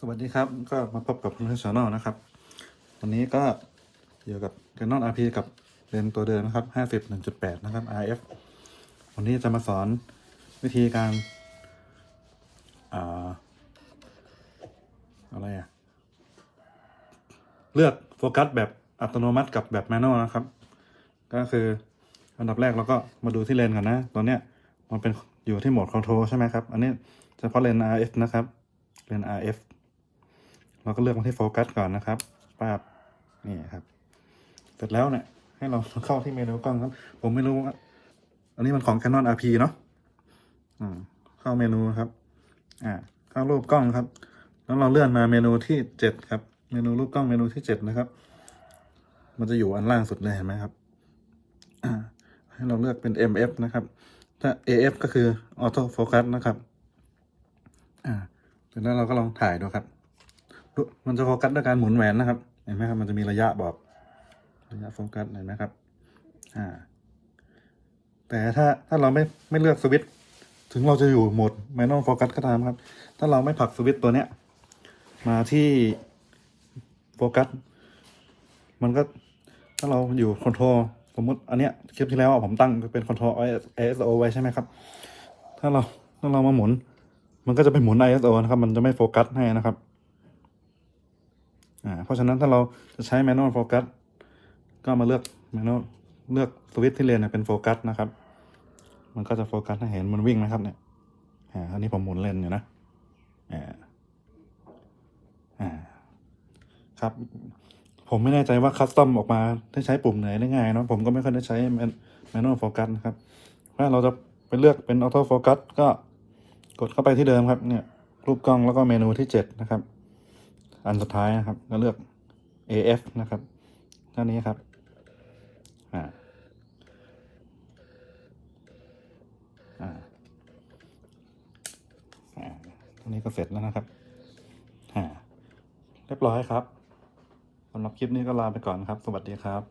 สวัสดีครับ ก็มาพบกับคุณชานอลนะครับ วันนี้ก็อยู่กับ Canon RP กับเลนส์ตัวเดิมนะครับ 50 1.8 นะครับ RF วันนี้จะมาสอนวิธีการอ่าอะไรอะเลือกโฟกัสแบบอัตโนมัติกับแบบแมนนวลนะครับ ก็คืออันดับแรกเราก็มาดูที่เลนส์ก่อนนะตัวเนี้ยมันเป็นอยู่ที่โหมดคอนโทรลใช่ไหมครับ อันนี้เฉพาะเลนส์ RF นะครับ เลนส์ RF เราก็เลือกมาที่โฟกัสก่อนนะครับปาบนี่ครับ เสร็จแล้วเนี่ยให้เราเข้าที่เมนูกล้องครับ ผมไม่รู้ว่าอันนี้มันของ Canon RP เนาะอืมเข้าเมนูครับ อ่าเข้ารูปกล้องครับ แล้วเราเลื่อนมาเมนูที่เจ็ดครับ เมนูรูปกล้องเมนูที่เจ็ดนะครับ มันจะอยู่อันล่างสุดเลยเห็นไหมครับอ่าให้เราเลือกเป็น MF นะครับ ถ้า AF ก็คือ Auto Focus นะครับ อ่า เสร็จแล้วเราก็ลองถ่ายดูครับ มันจะโฟกัสด้วยการหมุนแหวนนะครับ เห็นไหมครับ มันจะมีระยะบอก ระยะโฟกัสเห็นไหมครับ อ่า แต่ถ้าถ้าเราไม่ไม่เลือกสวิตช์ถึงเราจะอยู่โหมด manual focus ก็ตามครับ ถ้าเราไม่ผลักสวิตช์ตัวเนี้ย มาที่โฟกัส มันก็ถ้าเราอยู่คอนโทรลสมมติอันเนี้ยคลิปที่แล้วผมตั้งเป็นคอนโทรล ISO ไว้ใช่ไหมครับ ถ้าเราถ้าเรามาหมุน มันก็จะไปหมุน ISO นะครับ มันจะไม่โฟกัสให้นะครับ อ่า เพราะฉะนั้นถ้าเราจะใช้ manual focus ก็มาเลือก manual เลือกสวิตช์ที่เลนเนี่ยเป็นโฟกัสนะครับ มันก็จะโฟกัสให้เห็นมันวิ่งนะครับ เนี่ย อ่า อันนี้ผมหมุนเลนอยู่นะ อ่า อ่า ครับ ผมไม่แน่ใจว่าคัสตอมออกมาได้ใช้ปุ่มไหนได้ง่ายเนอะผมก็ไม่ค่อยได้ใช้ manual focus นะครับ ถ้าเราจะไปเลือกเป็น auto focus ก็ กดเข้าไปที่เดิมครับเนี่ยรูปกล้องแล้วก็เมนูที่ 7 นะครับ อันสุดท้ายนะครับก็เลือก AF นะครับเท่านี้ครับอ่าอ่าท่านี้ก็เสร็จแล้วนะครับอ่าเรียบร้อยครับสำหรับคลิปนี้ก็ลาไปก่อนครับ สวัสดีครับ